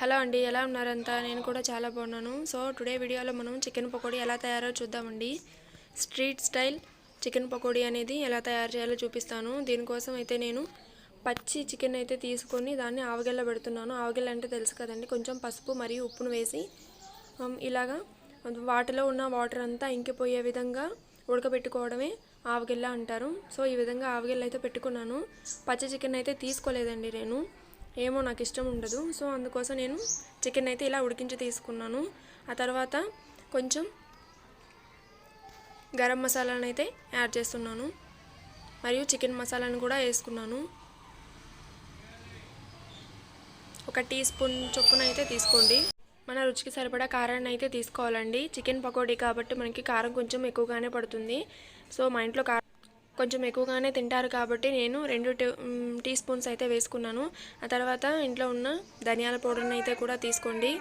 Hello అండి ఎలా ఉన్నారంతా? నేను కూడా చాలా బాగున్నాను. సో టుడే వీడియోలో మనం చికెన్ పకోడీ ఎలా తయారో చూద్దామండి. స్ట్రీట్ స్టైల్ చికెన్ పకోడీ అనేది ఎలా తయారు చేయాలో చూపిస్తాను. దీనికోసం అయితే నేను పచ్చి చికెన్ అయితే తీసుకొని దాన్ని ఆవగెల్ల పెడుతున్నాను. ఆవగెల్ల అంటే తెలుసు కదండి కొంచెం పసుపు మరియు ఉప్పును వేసి ఇలాగా వాటిలో ఉన్న వాటర్ అంతా ఇంకిపోయే విధంగా ఉడకబెట్టుకోవడమే ఆవగిల్ల అంటారు. సో ఈ విధంగా ఆవగిల్ల అయితే పెట్టుకున్నాను. పచ్చి చికెన్ అయితే తీసుకోలేదండి నేను. ఏమో నాకు ఇష్టం ఉండదు. సో అందుకోసం నేను చికెన్ అయితే ఇలా ఉడికించి తీసుకున్నాను. ఆ తర్వాత కొంచెం గరం మసాలాను అయితే యాడ్ చేస్తున్నాను. మరియు చికెన్ మసాలాను కూడా వేసుకున్నాను. ఒక టీ స్పూన్ చొప్పున అయితే తీసుకోండి. మన రుచికి సరిపడా కారాన్ని అయితే తీసుకోవాలండి. చికెన్ పకోడీ కాబట్టి మనకి కారం కొంచెం ఎక్కువగానే పడుతుంది. సో మా ఇంట్లో కారం కొంచెం ఎక్కువగానే తింటారు కాబట్టి నేను రెండు టీ టీ స్పూన్స్ అయితే వేసుకున్నాను. ఆ తర్వాత ఇంట్లో ఉన్న ధనియాల పౌడర్ని అయితే కూడా తీసుకోండి.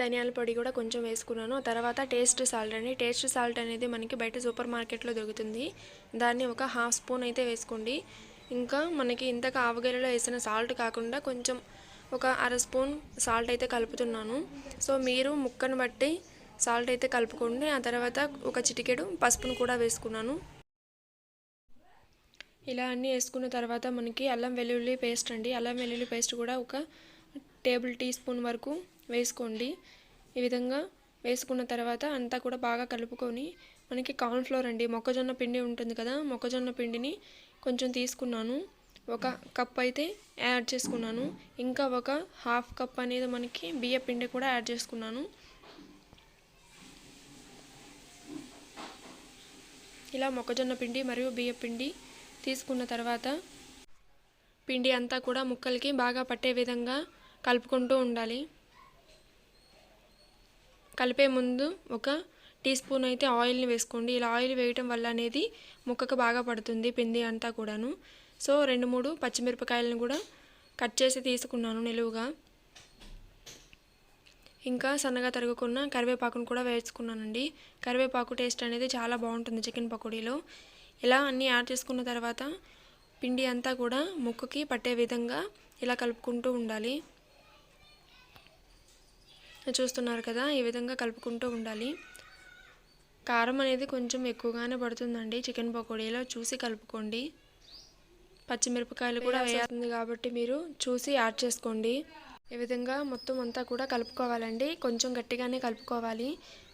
ధనియాల పొడి కూడా కొంచెం వేసుకున్నాను. ఆ తర్వాత టేస్ట్ సాల్ట్ అండి. టేస్ట్ సాల్ట్ అనేది మనకి బయట సూపర్ మార్కెట్లో దొరుకుతుంది. దాన్ని ఒక హాఫ్ స్పూన్ అయితే వేసుకోండి. ఇంకా మనకి ఇంతక ఆవగలలో వేసిన సాల్ట్ కాకుండా కొంచెం ఒక అర స్పూన్ సాల్ట్ అయితే కలుపుతున్నాను. సో మీరు ముక్కను బట్టి సాల్ట్ అయితే కలుపుకోండి. ఆ తర్వాత ఒక చిటికెడు పసుపును కూడా వేసుకున్నాను. ఇలా అన్నీ వేసుకున్న తర్వాత మనకి అల్లం వెల్లుల్లి పేస్ట్ అండి. అల్లం వెల్లుల్లి పేస్ట్ కూడా ఒక టేబుల్ టీ స్పూన్ వరకు వేసుకోండి. ఈ విధంగా వేసుకున్న తర్వాత అంతా కూడా బాగా కలుపుకొని మనకి కార్న్ఫ్లోర్ అండి. మొక్కజొన్న పిండి ఉంటుంది కదా మొక్కజొన్న పిండిని కొంచెం తీసుకున్నాను. ఒక కప్ అయితే యాడ్ చేసుకున్నాను. ఇంకా ఒక హాఫ్ కప్ అనేది మనకి బియ్య పిండి కూడా యాడ్ చేసుకున్నాను. ఇలా మొక్కజొన్న పిండి మరియు బియ్య పిండి తీసుకున్న తర్వాత పిండి అంతా కూడా ముక్కలకి బాగా పట్టే విధంగా కలుపుకుంటూ ఉండాలి. కలిపే ముందు ఒక టీ స్పూన్ అయితే ఆయిల్ని వేసుకోండి. ఇలా ఆయిల్ వేయటం వల్ల అనేది ముక్కకు బాగా పడుతుంది పిండి అంతా కూడాను. సో రెండు మూడు పచ్చిమిరపకాయలను కూడా కట్ చేసి తీసుకున్నాను నిలువుగా. ఇంకా సన్నగా తరుగుకున్న కరివేపాకును కూడా వేసుకున్నానండి. కరివేపాకు టేస్ట్ అనేది చాలా బాగుంటుంది చికెన్ పకోడీలో. ఇలా అన్నీ యాడ్ చేసుకున్న తర్వాత పిండి అంతా కూడా ముక్కకి పట్టే విధంగా ఇలా కలుపుకుంటూ ఉండాలి. చూస్తున్నారు కదా ఈ విధంగా కలుపుకుంటూ ఉండాలి. కారం అనేది కొంచెం ఎక్కువగానే పడుతుందండి. చికెన్ పకోడీలో చూసి కలుపుకోండి. పచ్చిమిరపకాయలు కూడా వేస్తుంది కాబట్టి మీరు చూసి యాడ్ చేసుకోండి. ఈ విధంగా మొత్తం అంతా కూడా కలుపుకోవాలండి. కొంచెం గట్టిగానే కలుపుకోవాలి.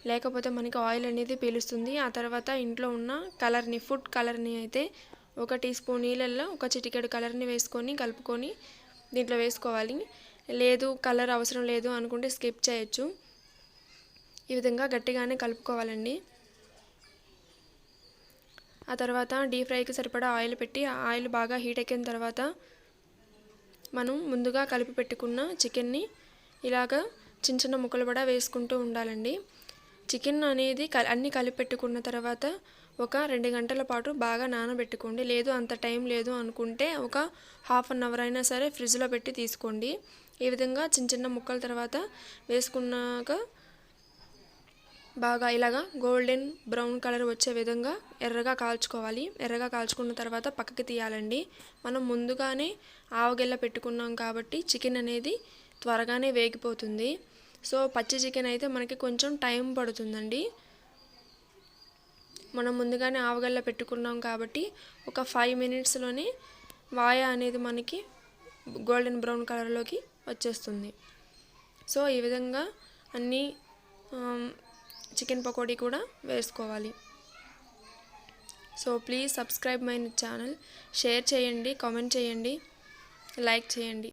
లేకపోతే మనకి ఆయిల్ అనేది పీలుస్తుంది. ఆ తర్వాత ఇంట్లో ఉన్న కలర్ని ఫుడ్ కలర్ని అయితే ఒక టీ స్పూన్ నీళ్ళల్లో ఒక చిటికెడు కలర్ని వేసుకొని కలుపుకొని దీంట్లో వేసుకోవాలి. లేదు కలర్ అవసరం లేదు అనుకుంటే స్కిప్ చేయొచ్చు. ఈ విధంగా గట్టిగానే కలుపుకోవాలండి. ఆ తర్వాత డీప్ ఫ్రైకి సరిపడా ఆయిల్ పెట్టి ఆయిల్ బాగా హీట్ ఎక్కిన తర్వాత మనం ముందుగా కలిపి పెట్టుకున్న చికెన్ని ఇలాగ చిన్న చిన్న ముక్కలు కూడా వేసుకుంటూ ఉండాలండి. చికెన్ అనేది అన్నీ కలిపి పెట్టుకున్న తర్వాత ఒక రెండు గంటల పాటు బాగా నానబెట్టుకోండి. లేదు అంత టైం లేదు అనుకుంటే ఒక హాఫ్ అన్ అవర్ అయినా సరే ఫ్రిడ్జ్లో పెట్టి తీసుకోండి. ఈ విధంగా చిన్న చిన్న ముక్కల తర్వాత వేసుకున్నాక బాగా ఇలాగా గోల్డెన్ బ్రౌన్ కలర్ వచ్చే విధంగా ఎర్రగా కాల్చుకోవాలి. ఎర్రగా కాల్చుకున్న తర్వాత పక్కకి తీయాలండి. మనం ముందుగానే ఆవగిల్ల పెట్టుకున్నాం కాబట్టి చికెన్ అనేది త్వరగానే వేగిపోతుంది. సో పచ్చి చికెన్ అయితే మనకి కొంచెం టైం పడుతుందండి. మనం ముందుగానే ఆవగల్ల పెట్టుకున్నాం కాబట్టి ఒక ఫైవ్ మినిట్స్లోనే వాయ అనేది మనకి గోల్డెన్ బ్రౌన్ కలర్లోకి వచ్చేస్తుంది. సో ఈ విధంగా అన్నీ చికెన్ పకోడీ కూడా వేసుకోవాలి. So please subscribe my channel. Share చేయండి కామెంట్ చేయండి లైక్ చేయండి.